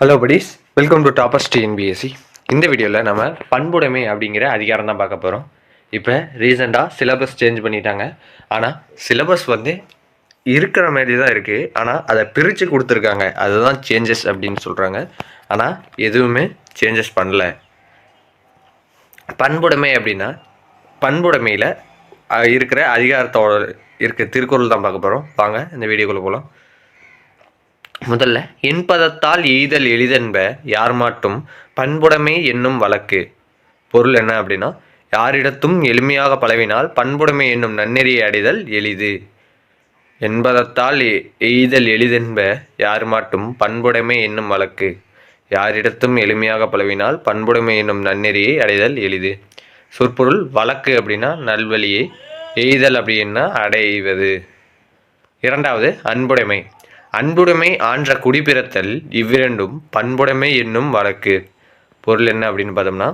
Hello buddies welcome to toppers TNPSC இந்த வீடியோவில் நம்ம பண்புடைமை அப்படிங்கிற அதிகாரம் தான் பார்க்க போகிறோம் இப்போ ரீசெண்டாக சிலபஸ் சேஞ்ச் பண்ணிட்டாங்க. ஆனால் சிலபஸ் வந்து இருக்கிற மாதிரி தான் இருக்குது ஆனால் அதை பிரித்து கொடுத்துருக்காங்க. அதுதான் சேஞ்சஸ் அப்படின்னு சொல்கிறாங்க ஆனால் எதுவுமே சேஞ்சஸ் பண்ணல. பண்புடைமை அப்படின்னா பண்புடைமையில் இருக்கிற அதிகாரத்தோட இருக்க. திருக்குறள் தான் பார்க்க போகிறோம் வாங்க இந்த வீடியோக்குள்ளே போகலாம் முதல்ல என்பதத்தால் எய்தல் எளிதென்ப யார் மாட்டும் பண்புடைமை என்னும் வழக்கு. பொருள் என்ன அப்படின்னா யாரிடத்தும் எளிமையாக பழவினால் பண்புடைமை என்னும் நன்னெறியை அடைதல் எளிது. என்பதத்தால் எ- எய்தல் எளிதென்ப யார் மாட்டும் பண்புடைமை என்னும் வழக்கு. யாரிடத்தும் எளிமையாக பழவினால் பண்புடைமை என்னும் நன்னெறியை அடைதல் எளிது. சொற்பொருள் வழக்கு அப்படின்னா நல்வழியை எய்தல் அப்படின்னா அடைவது. இரண்டாவது அன்புடைமை. அன்புடைமை ஆன்ற குடிபிறத்தல் இவ்விரண்டும் பண்புடைமை என்னும் வழக்கு. பொருள் என்ன அப்படின்னு பார்த்தோம்னா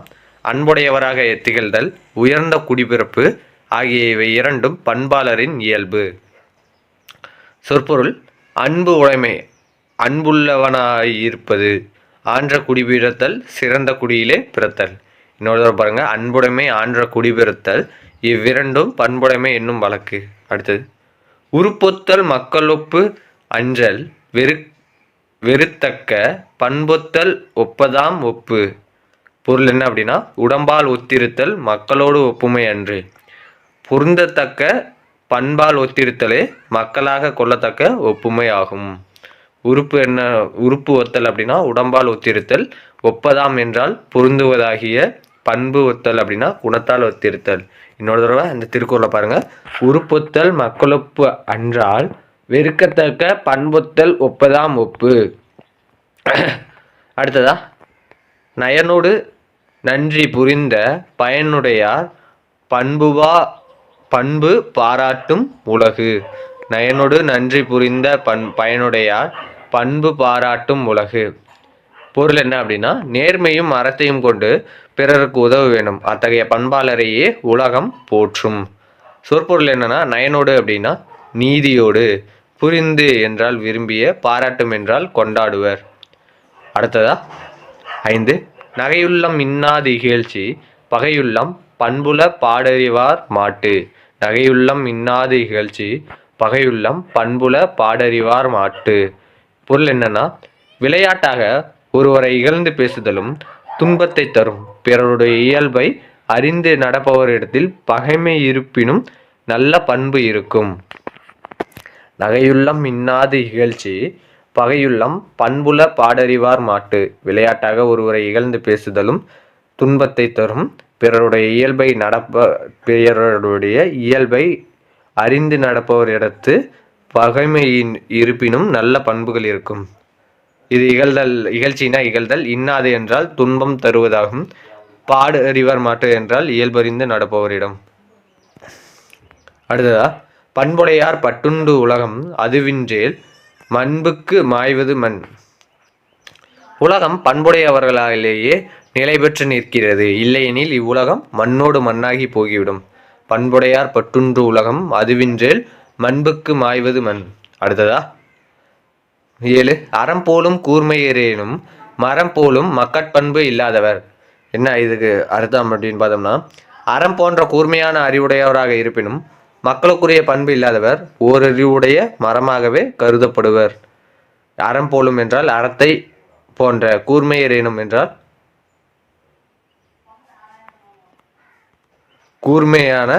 அன்புடையவராக திகழ்தல் உயர்ந்த குடிபிறப்பு ஆகிய இவை இரண்டும் பண்பாளரின் இயல்பு. சொற்பொருள் அன்பு உடைமை அன்புள்ளவனாயிருப்பது. ஆன்ற குடிபிறத்தல் சிறந்த குடியிலே பிறத்தல். இன்னொரு பாருங்க அன்புடைமை ஆன்ற குடிபிறத்தல் இவ்விரண்டும் பண்புடைமை என்னும் வழக்கு. அடுத்தது உருப்பொத்தல் மக்களொப்பு அஞ்சல் வெறு வெறுத்தக்க பண்பொத்தல் ஒப்பதாம் ஒப்பு. பொருள் என்ன அப்படின்னா உடம்பால் ஒத்திருத்தல் மக்களோடு ஒப்புமை அன்று. பொருந்தத்தக்க பண்பால் ஒத்திருத்தலே மக்களாக கொள்ளத்தக்க ஒப்புமை ஆகும். உறுப்பு என்ன உறுப்பு ஒத்தல் அப்படின்னா உடம்பால் ஒத்திருத்தல் ஒப்பதாம் என்றால் பொருந்துவதாகிய பண்பு ஒத்தல் அப்படின்னா குணத்தால் ஒத்திருத்தல். இன்னொரு தடவை இந்த திருக்குறளை பாருங்க. உறுப்பொத்தல் மக்களொப்பு அன்றால் வெறுக்கத்தக்க பண்புத்தல் ஒப்பதாம் ஒப்பு. அடுத்ததா? நயனோடு நன்றி புரிந்த பயனுடையார் பண்புவா பண்பு பாராட்டும் உலகு. நயனோடு நன்றி புரிந்த பண் பயனுடையார் பண்பு பாராட்டும் உலகு. பொருள் என்ன அப்படின்னா நேர்மையும் அறத்தையும் கொண்டு பிறருக்கு உதவ வேணும் அத்தகைய பண்பாளரையே உலகம் போற்றும். சொற்பொருள் என்னன்னா நயனோடு அப்படின்னா நீதியோடு. புரிந்து என்றால் விரும்பிய பாராட்டும் என்றால் கொண்டாடுவர். அடுத்ததா? ஐந்து. நகையுள்ளம் இன்னாது இகழ்ச்சி பகையுள்ளம் பண்புல பாடறிவார் மாட்டு. நகையுள்ளம் இன்னாது இகழ்ச்சி பகையுள்ளம் பண்புல பாடறிவார் மாட்டு. பொருள் என்னன்னா விளையாட்டாக ஒருவரை இகழ்ந்து பேசுதலும் துன்பத்தை தரும். பிறருடைய இயல்பை அறிந்து நடப்பவரிடத்தில் பகைமை இருப்பினும் நல்ல பண்பு இருக்கும். நகையுள்ளம் இன்னாது இகழ்ச்சி பகையுள்ளம் பண்புல பாடறிவார் மாட்டு. விளையாட்டாக ஒருவரை இகழ்ந்து பேசுதலும் துன்பத்தை தரும் பிறருடைய இயல்பை நடப்ப பிறருடைய இயல்பை அறிந்து நடப்பவரிடத்து பகைமையின் இருப்பினும் நல்ல பண்புகள் இருக்கும். இது இகழ்தல் இகழ்ச்சினா இகழ்தல் இன்னாது என்றால் துன்பம் தருவதாகும். பாடு அறிவர் மாட்டு என்றால் இயல்பறிந்து நடப்பவரிடம். அடுத்ததா? பண்புடையார் பட்டுண்டு உலகம் அதுவின்றேல் மண்புக்கு மாய்வது மண். உலகம் பண்புடையவர்களாலேயே நிலை பெற்று நிற்கிறது. இல்லையெனில் இவ்வுலகம் மண்ணோடு மண்ணாகி போகிவிடும். பண்புடையார் பட்டுண்டு உலகம் அதுவின்றேல் மண்புக்கு மாய்வது மண். அடுத்ததா? ஏழு. அறம் போலும் கூர்மையரேனும் மரம் போலும் மக்கட்பண்பு இல்லாதவர். என்ன இதுக்கு அர்த்தம் அப்படின்னு பார்த்தோம்னா அறம் போன்ற கூர்மையான அறிவுடையவராக இருப்பினும் மக்களுக்குரிய பண்பு இல்லாதவர் ஓரறிவுடைய மரமாகவே கருதப்படுவர். அறம் போலும் என்றால் அறத்தை போன்ற கூர்மையரேனும் என்றால் கூர்மையான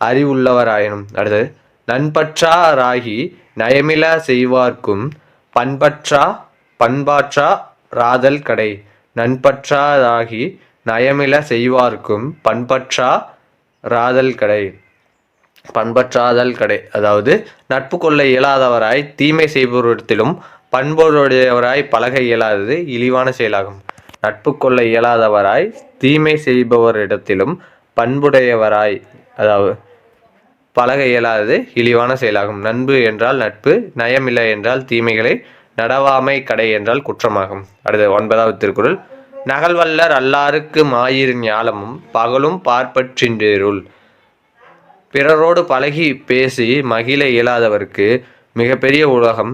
அறிவுள்ளவராயினும். அடுத்தது நண்பற்றாராகி நயமிலா செய்வார்க்கும் பண்பற்றா பண்பாற்றா ராதல் கடை. நண்பற்றாராகி நயமில செய்வார்க்கும் பண்பற்றா ராதல் கடை. பண்பற்றாதல் கடை. அதாவது நட்பு கொள்ள இயலாதவராய் தீமை செய்பவரிடத்திலும் பண்புடையவராய் பழக இயலாதது இழிவான செயலாகும். நட்பு கொள்ள இயலாதவராய் தீமை செய்பவரிடத்திலும் பண்புடையவராய் அதாவது பழக இயலாதது இழிவான செயலாகும். நண்பு என்றால் நட்பு நயமில்லை என்றால் தீமைகளை நடவாமை கடை என்றால் குற்றமாகும். அடுத்த ஒன்பதாவது திருக்குறள். நகல்வல்லர் அல்லாருக்கு மாயிரு ஞாலமும் பகலும் பார்ப்பற்றின்றேருள் பிறரோடு பழகி பேசி மகிழ இயலாதவருக்கு மிகப்பெரிய உலகம்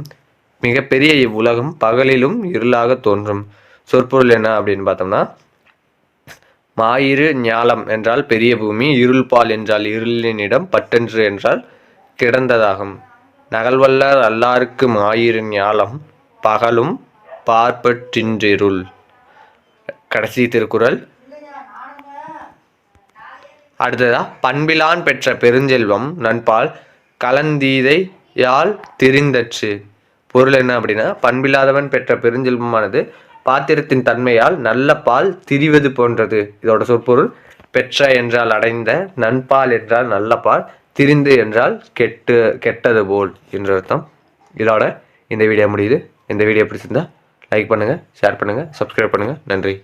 மிகப்பெரிய இவ்வுலகம் பகலிலும் இருளாக தோன்றும். சொற்பொருள் என்ன அப்படின்னு பார்த்தோம்னா மாயிரு ஞாலம் என்றால் பெரிய பூமி இருள்பால் என்றால் இருளினிடம் பட்டென்று என்றால் கிடந்ததாகும். நகல்வல்லார் அல்லாருக்கு மாயிரு ஞாலம் பகலும் பார்ப்பற்றின்றிருள். கடைசி திருக்குறள் அடுத்ததா பண்பிலான் பெற்ற பெருஞ்செல்வம் நண்பால் கலந்தீதை யாழ் திரிந்தச்சு பொருள் என்ன அப்படின்னா பண்பில்லாதவன் பெற்ற பெருஞ்செல்வமானது பாத்திரத்தின் தன்மையால் நல்ல பால் திரிவது போன்றது. இதோட சொற்பொருள் பெற்ற என்றால் அடைந்த நண்பால் என்றால் நல்ல பால் திரிந்து என்றால் கெட்டு கெட்டது போல் என்ற அர்த்தம். இதோட இந்த வீடியோ முடியுது. இந்த வீடியோ பிடிச்சிருந்தா லைக் பண்ணுங்கள் ஷேர் பண்ணுங்கள் சப்ஸ்கிரைப் பண்ணுங்கள் நன்றி.